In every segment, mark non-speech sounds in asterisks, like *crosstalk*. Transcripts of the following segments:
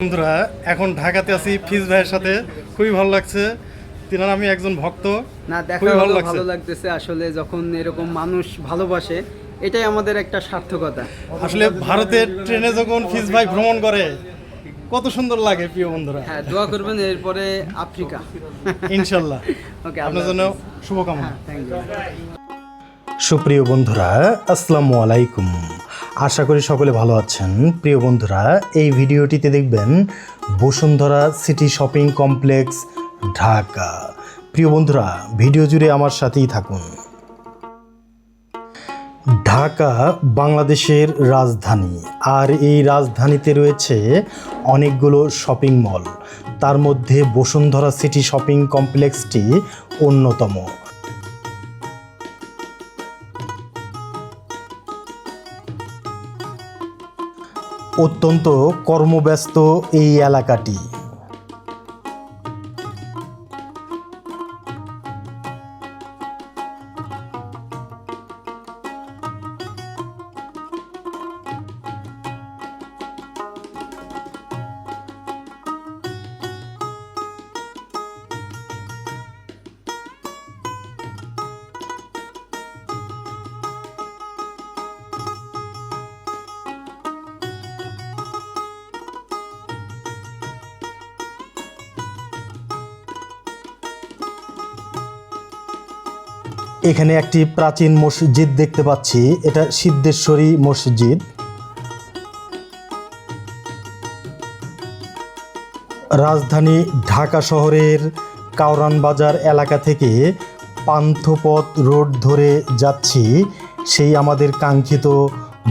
বন্ধুরা এখন ঢাকাতে আছি ফিজ ভাইয়ের সাথে। খুবই ভালো লাগছে। তিনার আমি একজন ভক্ত। না দেখা ভালো ভালো লাগছে। ভালো লাগতেছে আসলে যখন এরকম মানুষ ভালোবাসে এটাই আমাদের একটা সার্থকতা। আসলে ভারতের ট্রেনে যখন ফিজ ভাই ভ্রমণ করে কত সুন্দর লাগে প্রিয় বন্ধুরা। হ্যাঁ দোয়া করবেন এরপরে আফ্রিকা। ইনশাল্লাহ। *laughs* ওকে আপনার জন্য শুভকামনা। থ্যাংক ইউ সুপ্রিয় বন্ধুরা আসসালামু আলাইকুম। আশা করি সকলে ভালো আছেন। প্রিয় বন্ধুরা, এই ভিডিওটিতে দেখবেন Bashundhara city shopping complex, Dhaka. প্রিয় বন্ধুরা, ভিডিও জুড়ে আমার সাথেই থাকুন। ঢাকা, বাংলাদেশের রাজধানী। আর এই রাজধানীতে রয়েছে অনেকগুলো শপিং মল। তার মধ্যে বসুন্ধরা সিটি শপিং কমপ্লেক্সটি অন্যতম। অত্যন্ত কর্মব্যস্ত এই এলাকাটি। এখানে একটি প্রাচীন মসজিদ দেখতে পাচ্ছি। এটা সিদ্ধেশ্বরী মসজিদ। রাজধানী ঢাকা শহরের কাউরান বাজার এলাকা থেকে পান্থপথ রোড ধরে যাচ্ছি। সেই আমাদের কাঙ্ক্ষিত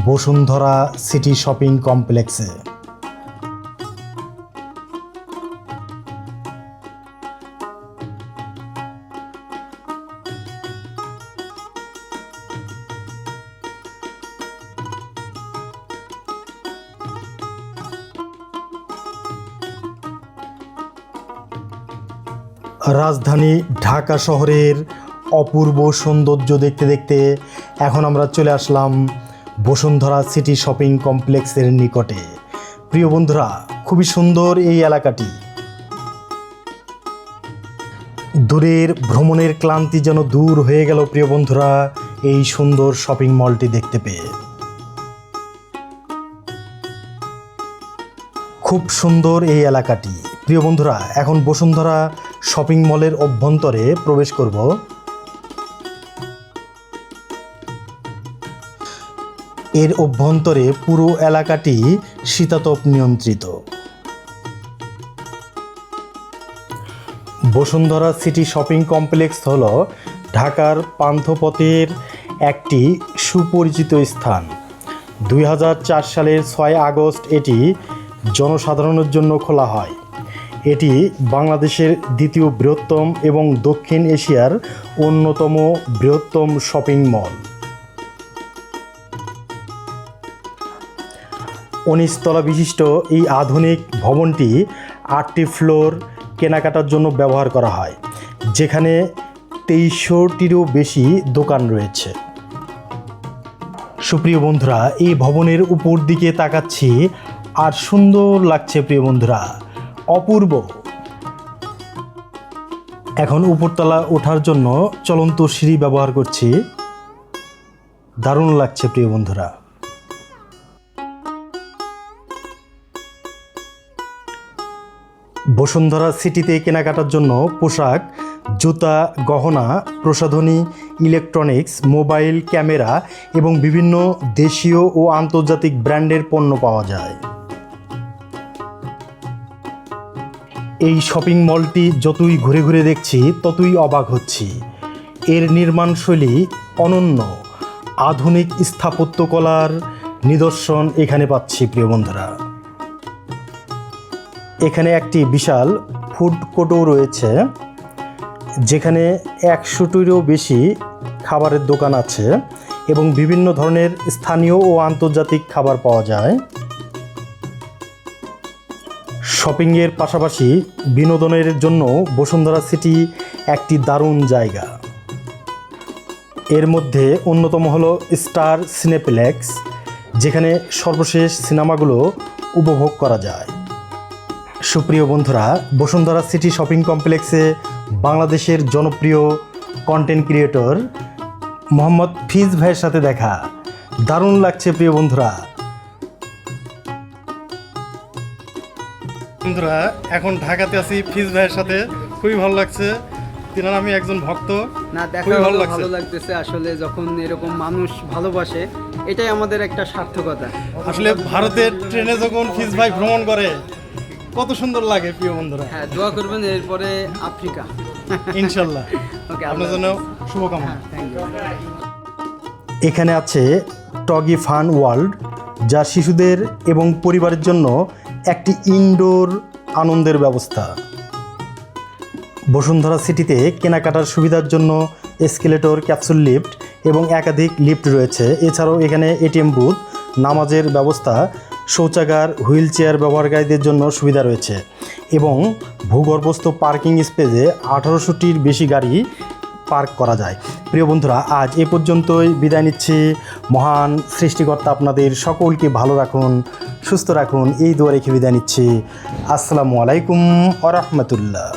বসুন্ধরা সিটি শপিং কমপ্লেক্সে। রাজধানী ঢাকা শহরের অপূর্ব সৌন্দর্য দেখতে দেখতে এখন আমরা চলে আসলাম বসুন্ধরা সিটি শপিং কমপ্লেক্সের নিকটে। প্রিয় বন্ধুরা, খুবই সুন্দর এই এলাকাটি। দূরের ভ্রমণের ক্লান্তি যেন দূর হয়ে গেল, প্রিয় বন্ধুরা, এই সুন্দর শপিং মলটি দেখতে পেয়ে। খুব সুন্দর এই এলাকাটি। প্রিয় বন্ধুরা, এখন বসুন্ধরা শপিং মলের অভ্যন্তরে প্রবেশ করব। এর অভ্যন্তরে পুরো এলাকাটি শীতাতপ নিয়ন্ত্রিত। বসুন্ধরা সিটি শপিং কমপ্লেক্স হল ঢাকার পান্থপথের একটি সুপরিচিত স্থান। দুই হাজার চার সালের ছয় আগস্ট এটি জনসাধারণের জন্য খোলা হয়। এটি বাংলাদেশের দ্বিতীয় বৃহত্তম এবং দক্ষিণ এশিয়ার অন্যতম বৃহত্তম শপিং মল। উনিশতলা বিশিষ্ট এই আধুনিক ভবনটি আটটি ফ্লোর কেনাকাটার জন্য ব্যবহার করা হয়, যেখানে তেইশশোটিরও বেশি দোকান রয়েছে। সুপ্রিয় বন্ধুরা, এই ভবনের উপর দিকে তাকাচ্ছি, আর সুন্দর লাগছে প্রিয় বন্ধুরা। অপূর্ব। এখন উপরতলা ওঠার জন্য চলন্ত সিঁড়ি ব্যবহার করছি। দারুণ লাগছে, প্রিয় বন্ধুরা। বসুন্ধরা সিটিতে কেনাকাটার জন্য পোশাক, জুতা, গহনা, প্রসাধনী, ইলেকট্রনিক্স, মোবাইল, ক্যামেরা এবং বিভিন্ন দেশীয় ও আন্তর্জাতিক ব্র্যান্ডের পণ্য পাওয়া যায়। এই শপিং মলটি যতই ঘুরে ঘুরে দেখছি, ততই অবাক হচ্ছি। এর নির্মাণশৈলী অনন্য। আধুনিক স্থাপত্যকলার নিদর্শন এখানে পাচ্ছি, প্রিয় বন্ধুরা। এখানে একটি বিশাল ফুড কোর্টও রয়েছে, যেখানে একশোটিরও বেশি খাবারের দোকান আছে এবং বিভিন্ন ধরনের স্থানীয় ও আন্তর্জাতিক খাবার পাওয়া যায়। শপিংয়ের পাশাপাশি বিনোদনের জন্য বসুন্ধরা সিটি একটি দারুণ জায়গা। এর মধ্যে অন্যতম হল স্টার সিনেপ্লেক্স, যেখানে সর্বশেষ সিনেমাগুলো উপভোগ করা যায়। সুপ্রিয় বন্ধুরা, বসুন্ধরা সিটি শপিং কমপ্লেক্সে বাংলাদেশের জনপ্রিয় কন্টেন্ট ক্রিয়েটর মোহাম্মদ ফিজ ভাইয়ের সাথে দেখা। দারুণ লাগছে প্রিয় বন্ধুরা। বন্ধুরা এখন ঢাকাতে আছি ফিজ ভাইয়ের সাথে। খুবই ভালো লাগছে। তিনার আমি একজন ভক্ত। না দেখা ভালো লাগছে। ভালো লাগতেছে আসলে যখন এরকম মানুষ ভালোবাসে এটাই আমাদের একটা সার্থকতা। আসলে ভারতের ট্রেনে যখন ফিজ ভাই ভ্রমণ করে কত সুন্দর লাগে প্রিয় বন্ধুরা। হ্যাঁ দোয়া করবেন এরপরে আফ্রিকা। ইনশাল্লাহ। *laughs* ওকে আপনার জন্য শুভকামনা। থ্যাংক ইউ এখানে আছে টগি ফান ওয়ার্ল্ড যা শিশুদের এবং পরিবারের জন্য একটি ইনডোর আনন্দের ব্যবস্থা। বসুন্ধরা সিটিতে কেনাকাটার সুবিধার জন্য এসকেলেটর, ক্যাপসুল লিফট এবং একাধিক লিফট রয়েছে। এছাড়াও এখানে এটিএম বুথ, নামাজের ব্যবস্থা, শৌচাগার হুইল চেয়ার ব্যবহারকারীদের জন্য সুবিধা রয়েছে এবং ভূগর্ভস্থ পার্কিং স্পেসে আঠারোশোটির বেশি গাড়ি পার্ক করা যায়। প্রিয় বন্ধুরা, আজ এ পর্যন্তই। বিদায় নিচ্ছি। মহান সৃষ্টিকর্তা আপনাদের সকলকে ভালো রাখুন। সুস্থ রাখুন এই দোয়া রেখে বিদায় নিচ্ছি। আসসালামু আলাইকুম আ রহমতুল্লাহ।